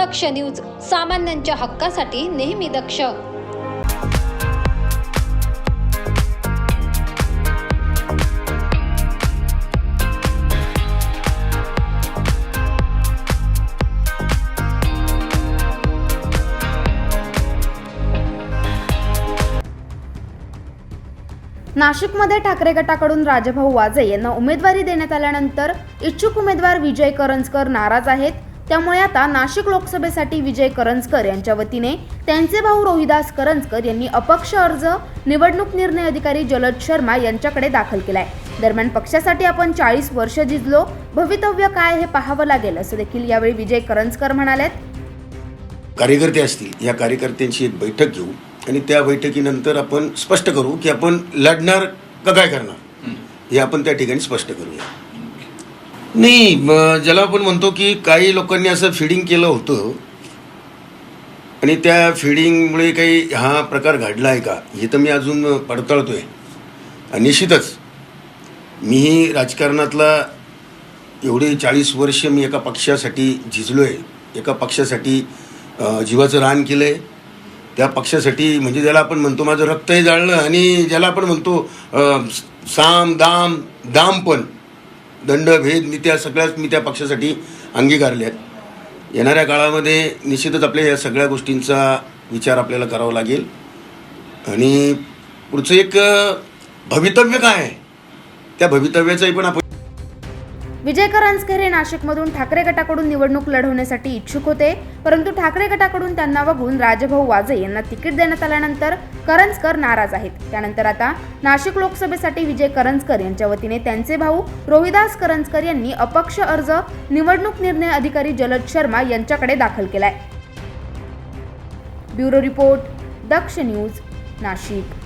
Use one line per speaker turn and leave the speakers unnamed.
दक्ष news सामान्यांच्या हक्कासाठी नेहमी दक्ष.
नाशिकमध्ये ठाकरे गटाकडून राजभाऊ वाजे यांना उमेदवारी देण्यात आल्यानंतर इच्छुक उमेदवार विजय करंजकर नाराज आहेत. त्यामुळे आता नाशिक लोकसभेसाठी विजय करंजकर यांच्या वतीने त्यांचे भाऊ रोहिदास करंजकर यांनी अपक्ष अर्ज निवडणूक निर्णय अधिकारी जलद शर्मा यांच्याकडे दाखल केलाय. दरम्यान पक्षासाठी आपण चाळीस वर्ष झिजलो भवितव्य काय हे पाहावं लागेल असं देखील यावेळी विजय करंजकर म्हणालेत.
कार्यकर्ते असतील या कार्यकर्त्यांची एक बैठक घेऊ आणि त्या बैठकीनंतर आपण स्पष्ट करू की आपण लढणार का काय करणार. हे आपण त्या ठिकाणी स्पष्ट करूया. नाही ज्याला आपण म्हणतो की काही लोकांनी असं फिडिंग केलं होतं आणि त्या फिडिंगमुळे काही हा प्रकार घडला आहे का? हे तर मी अजून पडताळतो आहे निश्चितच मीही राजकारणातला एवढे चाळीस वर्ष मी एका पक्षासाठी झिजलो आहे एका पक्षासाठी जीवाचं रान केलं आहे त्या पक्षासाठी म्हणजे ज्याला आपण म्हणतो माझं रक्तही जाळलं आणि ज्याला आपण म्हणतो साम दाम दाम पण. दंड भेद मी त्या सगळ्याच मी त्या पक्षासाठी अंगीकारल्या आहेत. येणाऱ्या काळामध्ये निश्चितच आपल्या या सगळ्या गोष्टींचा विचार आपल्याला करावा लागेल. आणि पुढचं एक भवितव्य काय आहे? त्या भवितव्याचाही पण आपण
विजय करंजकर हे नाशिकमधून ठाकरे गटाकडून निवडणूक लढवण्यासाठी इच्छुक होते परंतु ठाकरे गटाकडून त्यांना बघून राजभाऊ वाजे यांना तिकीट देण्यात आल्यानंतर करंजकर नाराज आहेत. त्यानंतर आता नाशिक लोकसभेसाठी विजय करंजकर यांच्या वतीने त्यांचे भाऊ रोहिदास करंजकर यांनी अपक्ष अर्ज निवडणूक निर्णय अधिकारी जलद शर्मा यांच्याकडे दाखल केलाय. Bureau report Daksh news Nashik.